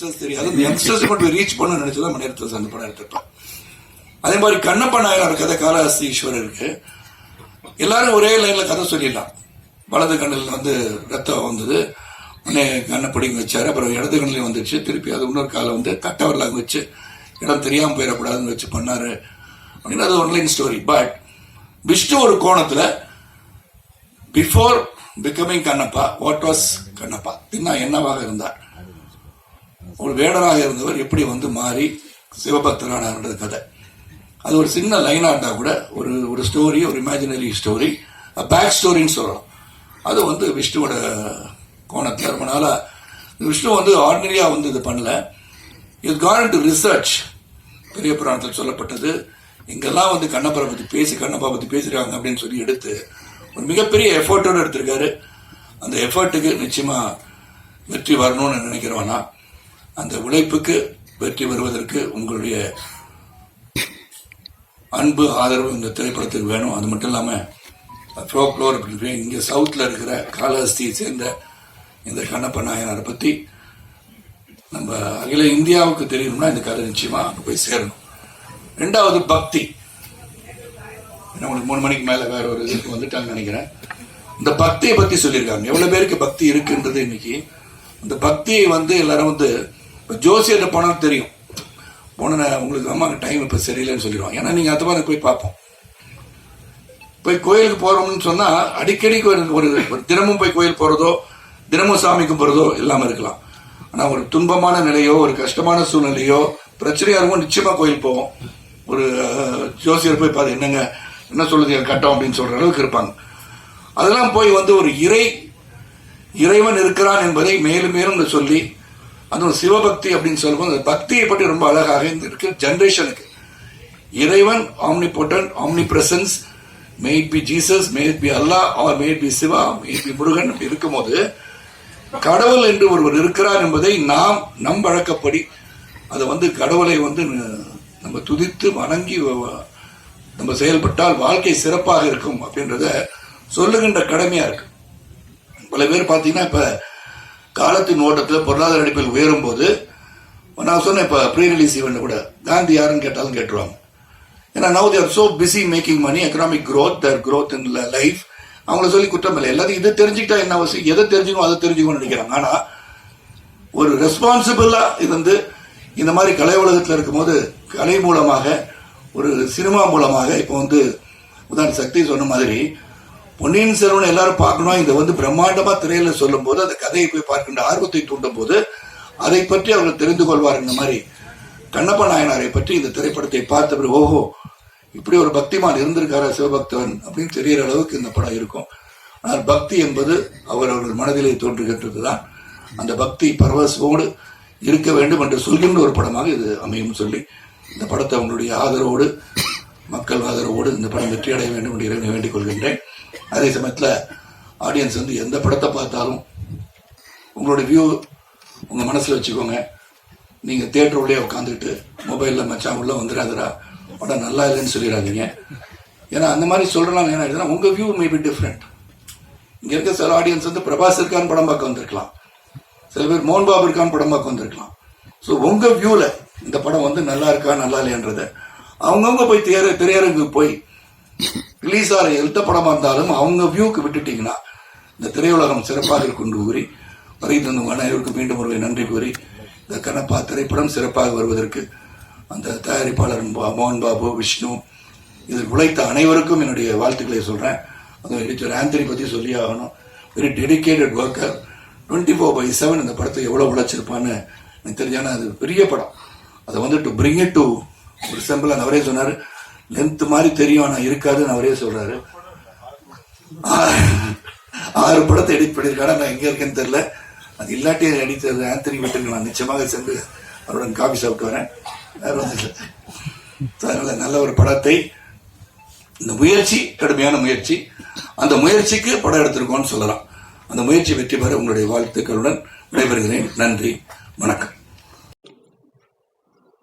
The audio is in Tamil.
யங்ஸ்டர்ஸ் கொண்டு ரீச் பண்ண நினைச்சதான் மணிரத்னம் அந்த படம் எடுத்துட்டோம் அதே மாதிரி கண்ணப்ப நாயனார் கதை காலஹஸ்தி ஈஸ்வரருக்கு எல்லாரும் ஒரே லைன்ல கதை சொல்லிடலாம். வலது கண்ணில் வந்து ரத்தம் வந்தது. உடனே கண்ணை பிடிங்க வச்சாரு. அப்புறம் இடது கண்ணிலையும் வந்துச்சு திருப்பி அது இன்னொரு காலை வந்து கட்டவரலாங்க வச்சு இடம் தெரியாமல் போயிடக்கூடாதுன்னு வச்சு பண்ணாரு. அப்படின்னு அது ஒன்லைன் ஸ்டோரி பட் விஷ்ணு ஒரு கோணத்துல before becoming Kannappa what was Kannappa? தின்னா என்னவாக இருந்தார்? ஒரு வேடராக இருந்தவர் எப்படி வந்து மாறி சிவபக்தரானார்ன்றது கதை. அது ஒரு சின்ன லைனாக இருந்தால் கூட ஒரு ஒரு ஸ்டோரி ஒரு இமேஜினரி ஸ்டோரி பேக் ஸ்டோரின்னு சொல்லலாம். அது வந்து விஷ்ணுவோட கோணத்தில் ரொம்ப நாளா விஷ்ணு வந்து ஆர்டினரியாக வந்து இது பண்ணல. இது கார்டன் டு ரிசர்ச் பெரிய புராணத்தில் சொல்லப்பட்டது. இங்கெல்லாம் வந்து கண்ணப்பரை பற்றி பேசி கண்ணப்பா பற்றி பேசுறாங்க அப்படின்னு சொல்லி எடுத்து ஒரு மிகப்பெரிய எஃபர்ட்டோடு எடுத்திருக்காரு. அந்த எஃபர்ட்டுக்கு நிச்சயமாக வெற்றி வரணும்னு நினைக்கிறவனா. அந்த உழைப்புக்கு வெற்றி வருவதற்கு உங்களுடைய அன்பு ஆதரவு இந்த திரைப்படத்துக்கு வேணும். அது மட்டும் இல்லாம ஃப்ளோர் இங்கே சவுத்தில் இருக்கிற காலஹஸ்தியை சேர்ந்த இந்த கண்ணப்ப நாயனாரை பற்றி நம்ம அகில இந்தியாவுக்கு தெரியணும்னா இந்த கதை நிச்சயமாக அங்கே போய் சேரணும். ரெண்டாவது பக்தி. ஏன்னா உங்களுக்கு மூணு மணிக்கு மேலே வேற ஒரு இதுக்கு வந்துட்டாங்கன்னு நினைக்கிறேன். இந்த பக்தியை பற்றி சொல்லியிருக்காங்க. எவ்வளோ பேருக்கு பக்தி இருக்குன்றது இன்னைக்கு? இந்த பக்தியை வந்து எல்லாரும் வந்து ஜோசியர்கிட்ட போனால் தெரியும். போன உங்களுக்கு அம்மா டைம் இப்போ சரியில்லைன்னு சொல்லிடுவாங்க. ஏன்னா நீங்கள் அது மாதிரி போய் பார்ப்போம். போய் கோயிலுக்கு போகிறோம்னு சொன்னால் அடிக்கடி ஒரு ஒரு- தினமும் போய் கோயில் போகிறதோ தினமும் சாமி கும்பிட்றதோ இல்லாமல் இருக்கலாம். ஆனால் ஒரு துன்பமான நிலையோ ஒரு கஷ்டமான சூழ்நிலையோ பிரச்சனையாக இருக்கும் நிச்சயமாக கோயில் போவோம். ஒரு ஜோசியர் போய் பார்த்து என்னங்க என்ன சொல்லுது என் கட்டம்? அப்படின்னு சொல்கிற அளவுக்கு இருப்பாங்க. அதெல்லாம் போய் வந்து ஒரு இறை இறைவன் இருக்கிறான் என்பதை மேலும் மேலும் சொல்லி அதுவும் சிவபக்தி அப்படின்னு சொல்லும்போது அந்த பக்தியை பற்றி ரொம்ப அழகாக இருக்கு. ஜென்ரேஷனுக்கு இறைவன் omnipotent omnipresence maybe Jesus maybe Allah or maybe Shiva maybe Murugan அப்படி இருக்கும்போது கடவுள் என்று ஒருவர் இருக்கிறார் என்பதை நாம் நம் வழக்கப்படி அதை வந்து கடவுளை வந்து ந- நம்ம துதித்து வணங்கி நம்ம செயல்பட்டால் வாழ்க்கை சிறப்பாக இருக்கும் அப்படின்றத சொல்லுகின்ற கடமையா இருக்கு. பல பேர் பார்த்தீங்கன்னா இப்போ காலத்தின் ஓட்டத்தில் பொருளாதார அடிப்பில் உயரும் போது நான் சொன்னேன் இப்போ ப்ரீ ரிலீஸ் ஈவெண்ட் கூட காந்தி யாருன்னு கேட்டாலும் கேட்டுருவாங்க. ஏன்னா now they're so busy making money economic growth their growth in life அவங்கள சொல்லி குற்றம் இல்லை. எல்லாத்தையும் இதை தெரிஞ்சுக்கிட்டா என்ன அவசியம்? எதை தெரிஞ்சுக்கணும் அதை தெரிஞ்சுக்கணும்னு நினைக்கிறாங்க. ஆனால் ஒரு ரெஸ்பான்சிபிளாக இருந்து இந்த மாதிரி கலை உலகத்தில் இருக்கும்போது கலை மூலமாக ஒரு சினிமா மூலமாக இப்போ வந்து உதாரண சக்தி சொன்ன மாதிரி பொன்னியின் செல்வன் எல்லாரும் பார்க்கணும். இதை வந்து பிரம்மாண்டமா திரையில சொல்லும் போது அந்த கதையை போய் பார்க்கின்ற ஆர்வத்தை தூண்டும் போது அதை பற்றி அவர்கள் தெரிந்து கொள்வார் இந்த மாதிரி கண்ணப்ப நாயனாரை பற்றி இந்த திரைப்படத்தை பார்த்த ஓஹோ இப்படி ஒரு பக்திமான் இருந்திருக்காரா சிவபக்தவன் அப்படின்னு தெரிகிற அளவுக்கு இந்த படம் இருக்கும். ஆனால் பக்தி என்பது அவர் அவர்கள் மனதிலே தோன்றுகின்றதுதான். அந்த பக்தி பரவசோடு இருக்க வேண்டும் என்று சொல்கின்ற ஒரு படமாக இது அமையும் சொல்லி இந்த படத்தை அவங்களுடைய ஆதரவோடு மக்கள் ஆதரவோடு இந்த படம் வெற்றி அடைய வேண்டும் என்று இறைவனை வேண்டிக் கொள்கின்றேன். அதே சமயத்தில் ஆடியன்ஸ் வந்து எந்த படத்தை பார்த்தாலும் உங்களோட வியூ உங்கள் மனசில் வச்சுக்கோங்க. நீங்கள் தியேட்டர் உள்ளே உட்காந்துட்டு மொபைலில் மச்சான் உள்ள வந்துடாதரா படம் நல்லா இல்லைன்னு சொல்லிடாதீங்க ஏன்னா அந்த மாதிரி சொல்கிறனால என்ன ஆயிடுதுன்னா உங்கள் வியூ மே பி டிஃப்ரெண்ட் இங்கே இருக்க சில ஆடியன்ஸ் வந்து பிரபாஸ் இருக்கான்னு படம் பார்க்க வந்திருக்கலாம். சில பேர் மோகன் பாபு இருக்கான்னு படம் பார்க்க வந்திருக்கலாம். ஸோ உங்கள் வியூவில் இந்த படம் வந்து நல்லா இருக்கா நல்லா இல்லையன்றதை அவங்கவுங்க போய் திரையர திரையரங்கு போய் ரிலீஸ் ஆகிற எந்த படமாக இருந்தாலும் அவங்க வியூக்கு விட்டுட்டீங்கன்னா இந்த திரையுலகம் சிறப்பாக இருக்கும் கூறி வரை தந்து அனைவருக்கும் மீண்டும் ஒரு நன்றி கூறி இந்த கண்ணப்பா திரைப்படம் சிறப்பாக வருவதற்கு அந்த தயாரிப்பாளர் மோகன் பாபு விஷ்ணு இதில் உழைத்த அனைவருக்கும் என்னுடைய வாழ்த்துக்களை சொல்கிறேன் அதுவும் எடிட்டர் ஆந்தனி பற்றி சொல்லி ஆகணும். Very dedicated worker twenty four by seven இந்த படத்தை எவ்வளோ உழைச்சிருப்பான்னு எனக்கு தெரிஞ்சானா அது பெரிய படம். அதை வந்து டு பிரிங் இட் டு ஒரு சிம்பிள் அவரே சொன்னார். லென்த் மாதிரி தெரியும் ஆனா இருக்காதுன்னு அவரே சொல்றாரு. ஆறு படத்தை எடிட் பண்ணியிருக்காரு நான் எங்க இருக்கேன்னு தெரியல. அது இல்லாட்டி எடிட்டர் ஆந்தனி வீட்டுக்கு நான் நிச்சயமாக சென்று அவருடன் காபி சாப்பிட்டு வரேன். வேற ஒன்றும் நல்ல ஒரு படத்தை இந்த முயற்சி கடுமையான முயற்சி. அந்த முயற்சிக்கு படம் எடுத்திருக்கோம்னு சொல்லலாம். அந்த முயற்சி வெற்றி பெற உங்களுடைய வாழ்த்துக்களுடன் விடைபெறுகிறேன். நன்றி. வணக்கம்.